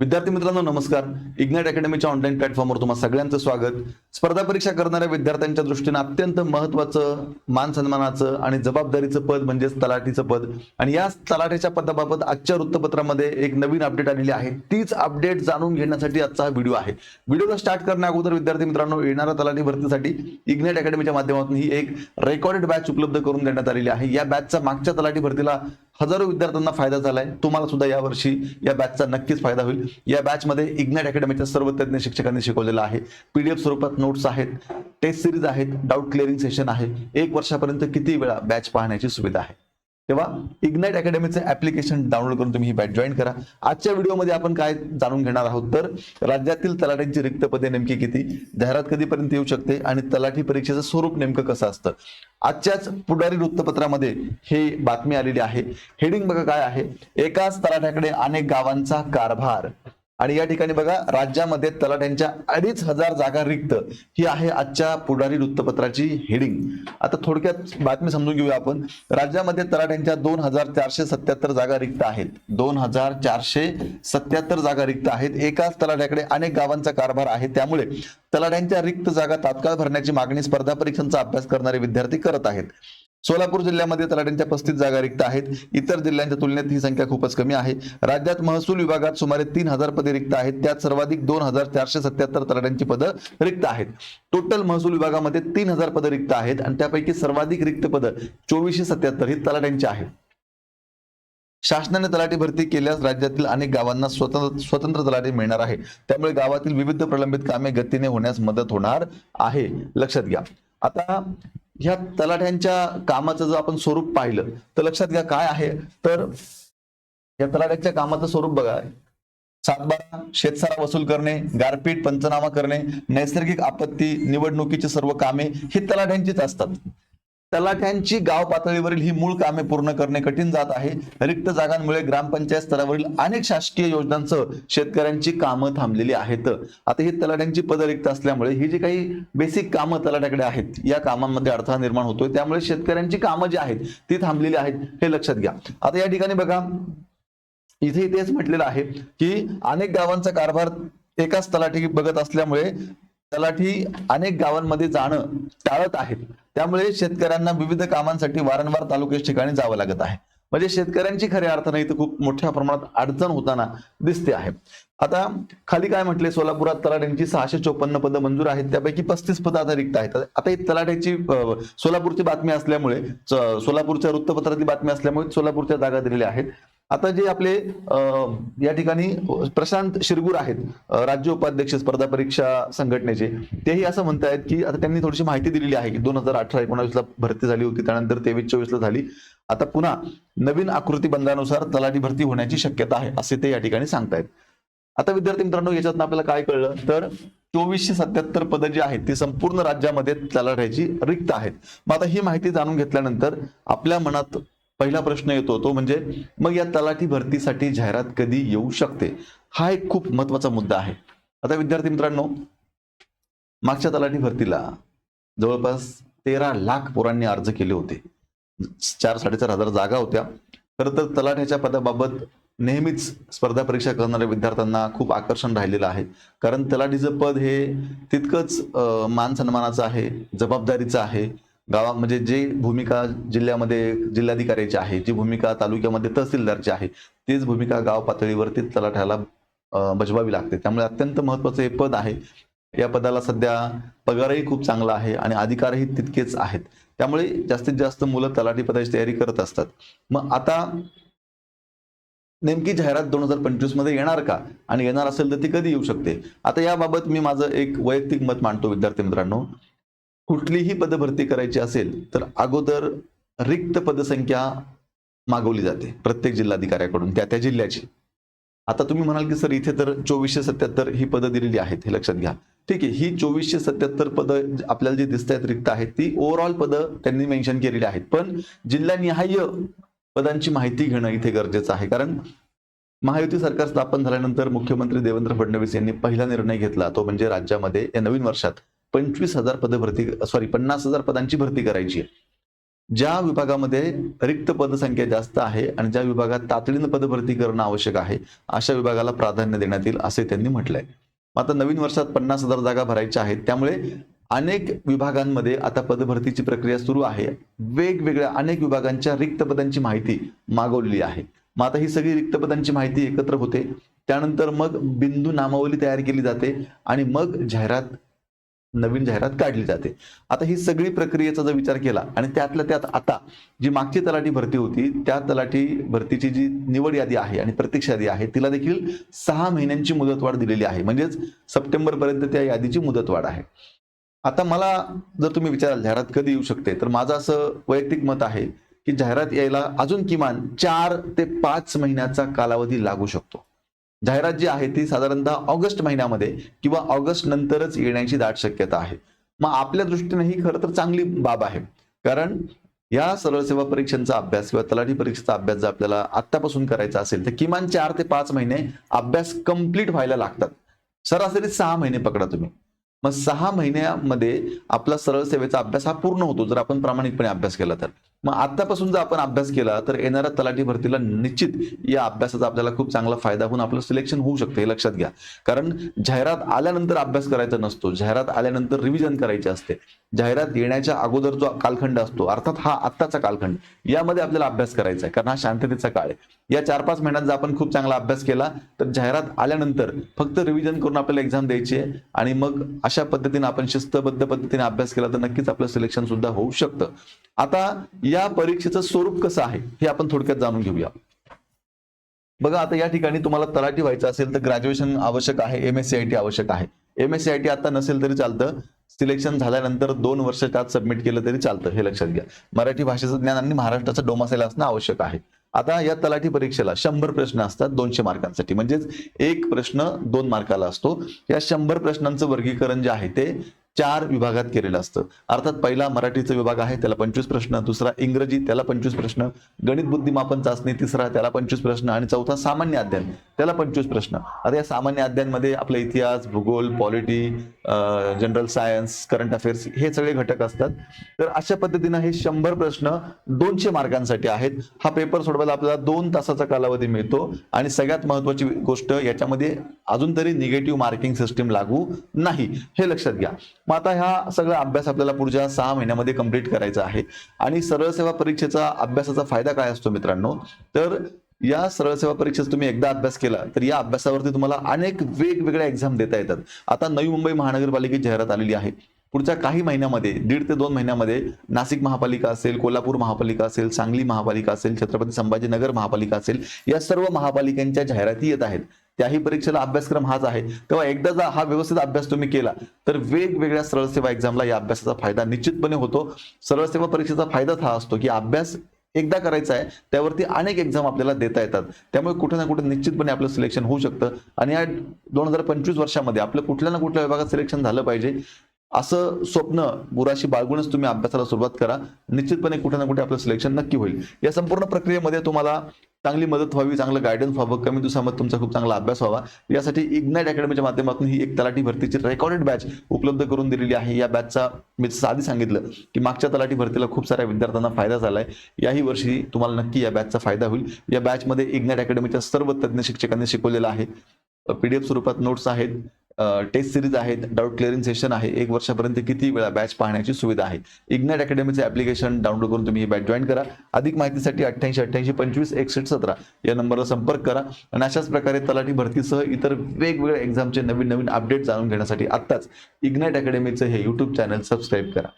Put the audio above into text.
विद्यार्थी मित्रांनो नमस्कार. इग्नाइट अकॅडमीच्या ऑनलाईन प्लॅटफॉर्मवर तुम्हाला सगळ्यांचं स्वागत. स्पर्धा परीक्षा करणाऱ्या विद्यार्थ्यांच्या दृष्टीने अत्यंत महत्वाचं मान सन्मानाचं आणि जबाबदारीचं पद म्हणजेच तलाठीचं पद. आणि या तलाठीच्या पदाबाबत आजच्या वृत्तपत्रामध्ये एक नवीन अपडेट आलेली आहे. तीच अपडेट जाणून घेण्यासाठी आजचा हा व्हिडिओ आहे. व्हिडिओला स्टार्ट करण्या अगोदर विद्यार्थी मित्रांनो येणाऱ्या तलाठी भरतीसाठी इग्नाइट अकॅडमीच्या माध्यमातून ही एक रेकॉर्डेड बॅच उपलब्ध करून देण्यात आलेली आहे. या बॅचचा मागच्या तलाठी भरतीला हजारो विद्यार्थ्यांना फायदा झालाय. तुम्हाला सुद्धा यावर्षी या बॅचचा नक्कीच फायदा होईल. या बॅचमध्ये इग्नाइट अकॅडमीच्या सर्व तज्ञ शिक्षकांनी शिकवलेलं आहे. पीडीएफ स्वरूपात नोट्स आहेत. टेस्ट सिरीज आहेत. डाऊट क्लिअरिंग सेशन आहे. एक वर्षापर्यंत किती वेळा बॅच पाहण्याची सुविधा आहे? तेव्हा इग्नाइट अकॅडमीचं ऍप्लिकेशन डाउनलोड करून तुम्ही ही बॅच जॉईन करा. आजच्या व्हिडिओमध्ये आपण काय जाणून घेणार आहोत? तर राज्यातील तलाठ्यांची रिक्त पदे नेमकी किती? जाहिरात कधीपर्यंत येऊ शकते? आणि तलाठी परीक्षेचं स्वरूप नेमकं कसं असतं? आजच्याच पुढारी वृत्तपत्रामध्ये हे बातमी आलेली आहे. हेडिंग बघा काय आहे? एकाच तलाठ्याकडे अनेक गावांचा कारभार. आणि या ठिकाणी बघा राज्यामध्ये तलाठ्यांच्या अडीच हजार जागा रिक्त. ही आहे आजच्या पुढारी वृत्तपत्राची हेडिंग आता थोडक्यात बातमी समजून घेऊया आपण. राज्यामध्ये तलाठ्यांच्या दोन हजार चारशे सत्याहत्तर जागा रिक्त आहेत. दोन हजार चारशे सत्याहत्तर जागा रिक्त आहेत. एकाच तलाठ्याकडे अनेक गावांचा कारभार आहे. त्यामुळे तलाठ्यांच्या रिक्त जागा तात्काळ भरण्याची मागणी स्पर्धा परीक्षांचा अभ्यास करणारे विद्यार्थी करत आहेत. सोलापूर जिल्ह्यामध्ये तलाठ्यांच्या पस्तीस जागा रिक्त आहेत. इतर जिल्ह्यांच्या तुलनेत ही संख्या खूपच कमी आहे. राज्यात महसूल विभागात सुमारे तीन हजार पदे रिक्त आहेत. त्यात सर्वाधिक दोन हजार चारशे सत्याहत्तर तलाठ्यांची पदं रिक्त आहेत. टोटल महसूल विभागामध्ये तीन हजार पदं रिक्त आहेत आणि त्यापैकी सर्वाधिक रिक्त पदं चोवीसशे सत्याहत्तर ही तलाठ्यांची आहेत. शासनाने तलाठी भरती केल्यास राज्यातील अनेक गावांना स्वतंत्र स्वतंत्र तलाठी मिळणार आहे. त्यामुळे गावातील विविध प्रलंबित कामे गतीने होण्यास मदत होणार आहे. लक्षात घ्या. आता ह्या तलाठ्यांच्या कामाचं जर आपण स्वरूप पाहिलं तर लक्षात घ्या काय आहे. तर या तलाठ्यांच्या कामाचं स्वरूप बघा. सातबारा शेतसारा वसूल करणे गारपीट पंचनामा करणे नैसर्गिक आपत्ती निवडणुकीची सर्व कामे ही तलाठ्यांचीच असतात. तलाठ्यांची गाव पातळीवरील ही मूळ कामे पूर्ण करणे कठीण जात आहे. रिक्त जागांमुळे ग्रामपंचायत स्तरावरील अनेक शासकीय योजनांसह शेतकऱ्यांची कामं थांबलेली आहेत. आता ही तलाठ्यांची पदं रिक्त असल्यामुळे ही जी काही बेसिक कामं तलाठ्याकडे आहेत या कामांमध्ये अडथळा निर्माण होतोय. त्यामुळे शेतकऱ्यांची कामं जी आहेत ती थांबलेली आहेत हे लक्षात घ्या. आता या ठिकाणी बघा इथे तेच म्हटलेलं आहे की अनेक गावांचा कारभार एकाच तलाठी बघत असल्यामुळे तलाठी अनेक गावांमध्ये जाणं टाळत आहेत. त्यामुळे शेतकऱ्यांना विविध कामांसाठी वारंवार तालुक्याच्या ठिकाणी जावं लागत आहे. म्हणजे शेतकऱ्यांची खऱ्या अर्थाने इथं खूप मोठ्या प्रमाणात अडचण होताना दिसते आहे. आता खाली काय म्हटले सोलापुरात तलाठ्यांची सहाशे चोपन्न पदं मंजूर आहेत त्यापैकी पस्तीस पदं आता रिक्त आहेत. आता ही तलाट्याची सोलापूरची बातमी असल्यामुळे सोलापूरच्या वृत्तपत्रातली बातमी असल्यामुळे सोलापूरच्या जागा दिलेल्या आहेत. आता जे आपले या ठिकाणी प्रशांत शिरगूर आहेत राज्य उपाध्यक्ष स्पर्धा परीक्षा संघटनेचे तेही असं म्हणतायत की आता त्यांनी थोडीशी माहिती दिलेली आहे की दोन हजार अठरा एकोणावीसला भरती झाली होती त्यानंतर तेवीस चोवीसला झाली. आता पुन्हा नवीन आकृती बंधानुसार तलाठी भरती होण्याची शक्यता आहे असे ते या ठिकाणी सांगतायत. आता विद्यार्थी मित्रांनो याच्यातून आपल्याला काय कळलं? तर चोवीसशे सत्याहत्तर पदं जी आहेत ती संपूर्ण राज्यामध्ये तलाठ्याची रिक्त आहेत. मग आता ही माहिती जाणून घेतल्यानंतर आपल्या मनात पहिला प्रश्न येतो तो म्हणजे मग या तलाठी भरतीसाठी जाहिरात कधी येऊ शकते? हा एक खूप महत्त्वाचा मुद्दा आहे. आता विद्यार्थी मित्रांनो मागच्या तलाठी भरतीला जवळपास तेरा लाख पोरांनी अर्ज केले होते. चार साडेचार हजार जागा होत्या. खरं तर तलाठ्याच्या पदाबाबत नेहमीच स्पर्धा परीक्षा करणाऱ्या विद्यार्थ्यांना खूप आकर्षण राहिलेलं आहे. कारण तलाठीचं पद हे तितकंच मान सन्मानाचं आहे जबाबदारीचं आहे. गावा म्हणजे जी भूमिका जिल्ह्यामध्ये जिल्हाधिकाऱ्याची आहे जी भूमिका तालुक्यामध्ये तहसीलदारची आहे तीच भूमिका गाव पातळीवरती तलाठ्याला बजवावी लागते. त्यामुळे अत्यंत महत्वाचं हे पद आहे. या पदाला सध्या पगारही खूप चांगला आहे आणि अधिकारही तितकेच आहेत. त्यामुळे जास्तीत जास्त मुलं तलाठी पदाची तयारी करत असतात. मग आता नेमकी जाहिरात दोन हजार पंचवीसमध्ये येणार का? आणि येणार असेल तर ती कधी येऊ शकते? आता याबाबत मी माझं एक वैयक्तिक मत मांडतो विद्यार्थी मित्रांनो. कुठलीही पदभरती करायची असेल तर अगोदर रिक्त पदसंख्या मागवली जाते प्रत्येक जिल्हाधिकाऱ्याकडून त्या त्या जिल्ह्याची. आता तुम्ही म्हणाल की सर इथे तर चोवीसशे सत्याहत्तर ही पदं दिलेली आहेत हे लक्षात घ्या. ठीक आहे ही चोवीसशे सत्याहत्तर पदं आपल्याला जी दिसत आहेत रिक्त आहेत ती ओव्हरऑल पदं त्यांनी मेन्शन केलेली आहेत. पण जिल्हानिहाय पदांची माहिती घेणं इथे गरजेचं आहे. कारण महायुती सरकार स्थापन झाल्यानंतर मुख्यमंत्री देवेंद्र फडणवीस यांनी पहिला निर्णय घेतला तो म्हणजे राज्यामध्ये या नवीन वर्षात पंचवीस हजार पद भरती सॉरी पन्नास हजार पदांची भरती करायची आहे. ज्या विभागामध्ये रिक्त पदसंख्या जास्त आहे आणि ज्या विभागात तातडीनं पदभरती करणं आवश्यक आहे अशा विभागाला प्राधान्य देण्यात येईल असे त्यांनी म्हटलंय. आता नवीन वर्षात पन्नास हजार जागा भरायच्या आहेत त्यामुळे अनेक विभागांमध्ये आता पदभरतीची प्रक्रिया सुरू आहे. वेगवेगळ्या अनेक विभागांच्या रिक्त पदांची माहिती मागवलेली आहे. मग आता ही सगळी रिक्त पदांची माहिती एकत्र होते. त्यानंतर मग बिंदू नामावली तयार केली जाते आणि मग जाहिरात नवीन जाहिरात काढली जाते. आता ही सगळी प्रक्रियेचा जर विचार केला आणि त्यातल्या त्यात आता जी मागची तलाठी भरती होती त्या तलाठी भरतीची जी निवड यादी आहे आणि प्रतीक्षा यादी आहे तिला देखील सहा महिन्यांची मुदतवाढ दिलेली आहे. म्हणजेच सप्टेंबरपर्यंत त्या यादीची मुदतवाढ आहे. आता मला जर तुम्ही विचाराल जाहिरात कधी येऊ शकते? तर माझं असं वैयक्तिक मत आहे की जाहिरात यायला अजून किमान चार ते पाच महिन्याचा कालावधी लागू शकतो. जाहिरात जी आहे ती साधारणतः ऑगस्ट महिन्यामध्ये किंवा ऑगस्ट नंतरच येण्याची दाट शक्यता आहे. मग आपल्या दृष्टीने ही खरं तर चांगली बाब आहे. कारण या सरळ सेवा परीक्षांचा अभ्यास किंवा तलाठी परीक्षेचा अभ्यास जर आपल्याला आत्तापासून करायचा असेल तर किमान चार ते पाच महिने अभ्यास कंप्लीट व्हायला लागतात. सरासरी सहा महिने पकडा तुम्ही. मग सहा महिन्यामध्ये आपला सरळ सेवेचा अभ्यास हा पूर्ण होतो जर आपण प्रामाणिकपणे अभ्यास केला तर. मग आतापासून जर आपण अभ्यास केला तर येणाऱ्या तलाठी भरतीला निश्चित या अभ्यासाचा आपल्याला खूप चांगला फायदा होऊन आपलं सिलेक्शन होऊ शकतं हे लक्षात घ्या. कारण जाहिरात आल्यानंतर अभ्यास करायचा नसतो जाहिरात आल्यानंतर रिव्हिजन करायची असते. जाहिरात येण्याच्या अगोदर जो कालखंड असतो अर्थात हा आत्ताचा कालखंड यामध्ये आपल्याला अभ्यास करायचा आहे कारण हा शांततेचा काळ आहे. या चार पाच महिन्यात जर आपण खूप चांगला अभ्यास केला तर जाहिरात आल्यानंतर फक्त रिव्हिजन करून आपल्याला एक्झाम द्यायची आहे आणि मग अशा पद्धतीने आपण शिस्तबद्ध पद्धतीने अभ्यास केला तर नक्कीच आपलं सिलेक्शन सुद्धा होऊ शकतं. आता या परीक्षेचं स्वरूप कसं आहे हे आपण थोडक्यात जाणून घेऊया. बघा आता या ठिकाणी तुम्हाला तलाठी व्हायचं असेल तर ग्रॅज्युएशन आवश्यक आहे M S C I T आवश्यक आहे. M S C I T आता नसेल तरी चालतं. सिलेक्शन झाल्यानंतर दोन वर्ष त्यात सबमिट केलं तरी चालतं हे लक्षात घ्या. मराठी भाषेचं ज्ञान आणि महाराष्ट्राचं डोमासायला असणं आवश्यक आहे. आता या तलाठी परीक्षेला शंभर प्रश्न असतात दोनशे मार्कांसाठी. म्हणजेच एक प्रश्न दोन मार्काला असतो. या शंभर प्रश्नांचं वर्गीकरण जे आहे ते चार विभागात केलेलं असतं. अर्थात पहिला मराठीचा विभाग आहे त्याला पंचवीस प्रश्न दुसरा इंग्रजी त्याला पंचवीस प्रश्न गणित बुद्धिमापन चाचणी तिसरा त्याला पंचवीस प्रश्न आणि चौथा सामान्य अध्ययन त्याला पंचवीस प्रश्न. आता या सामान्य अध्ययनमध्ये आपला इतिहास भूगोल polity general science current affairs हे सगळे घटक असतात. तर अशा पद्धतीनं हे शंभर प्रश्न दोनशे मार्कांसाठी आहेत. हा पेपर सोडवायला आपल्याला दोन तासाचा कालावधी मिळतो. आणि सगळ्यात महत्वाची गोष्ट याच्यामध्ये अजून तरी निगेटिव्ह मार्किंग सिस्टीम लागू नाही. हे लक्षात घ्या. मग आता हा सगळा अभ्यास आपल्याला पुढच्या सहा महिन्यामध्ये कंप्लीट करायचा आहे. आणि सरळ सेवा परीक्षेचा अभ्यासाचा फायदा काय असतो मित्रांनो? तर या सरळ सेवा परीक्षेचा तुम्ही एकदा अभ्यास केला तर या अभ्यासावरती तुम्हाला अनेक वेगवेगळ्या एक्झाम देता येतात. आता नवी मुंबई महानगरपालिकेची जाहिरात आलेली आहे. पुढच्या काही महिन्यामध्ये दीड ते दोन महिन्यामध्ये नाशिक महापालिका असेल कोल्हापूर महापालिका असेल सांगली महापालिका असेल छत्रपती संभाजीनगर महापालिका असेल या सर्व महापालिकांच्या जाहिराती येत आहेत. त्याही परीक्षेला अभ्यासक्रम हाच आहे. तेव्हा एकदा जर हा व्यवस्थित अभ्यास तुम्ही केला तर वेगवेगळ्या सरळ सेवा एक्झामला या अभ्यासाचा फायदा निश्चितपणे होतो. सरळ सेवा परीक्षेचा फायदाच हा असतो की अभ्यास एकदा करायचा आहे त्यावरती अनेक एक्झाम आपल्याला देता येतात. त्यामुळे कुठे ना कुठे निश्चितपणे आपलं सिलेक्शन होऊ शकतं. आणि या दोन हजार पंचवीस वर्षामध्ये आपलं कुठल्या ना कुठल्या विभागात सिलेक्शन झालं पाहिजे असं स्वप्न बुराशी बाळगूनच तुम्ही अभ्यासाला सुरुवात करा. निश्चितपणे कुठे ना कुठे आपलं सिलेक्शन नक्की होईल. या संपूर्ण प्रक्रियेमध्ये तुम्हाला चांगली मदत व्हावी चांगलं गायडन्स व्हावं कमी दिवसामध्ये तुमचा खूप चांगला अभ्यास व्हावा. यासाठी इग्नाईट अकॅडमीच्या माध्यमातून ही एक तलाठी भरतीची रेकॉर्डेड बॅच उपलब्ध करून दिलेली आहे. या बॅचचा मी आधी सांगितलं की मागच्या तलाठी भरतीला खूप साऱ्या विद्यार्थ्यांना फायदा झाला आहे याही वर्षी तुम्हाला नक्की या बॅचचा फायदा होईल. या बॅचमध्ये इग्नाईट अकॅडमीच्या सर्व तज्ज्ञ शिक्षकांनी शिकवलेलं आहे. पीडीएफ स्वरूपात नोट्स आहेत. टेस्ट सिरीज आहेत डाऊट क्लिअरिंग सेशन आहे. एक वर्षापर्यंत किती वेळा बॅच पाहण्याची सुविधा आहे? इग्नाइट अकॅडमीचे ऍप्लिकेशन डाउनलोड करून तुम्ही ही बॅच जॉईन करा. अधिक माहितीसाठी अठ्ठ्याऐंशी अठ्ठ्याऐंशी पंचवीस एकसष्ट सतरा या नंबरला संपर्क करा. आणि अशाच प्रकारे तलाठी भरतीसह इतर वेगवेगळ्या एक्झामचे नवीन नवीन अपडेट जाणून घेण्यासाठी आत्ताच इग्नाइट अकॅडमीचं हे यूट्यूब चॅनल सबस्क्राईब करा.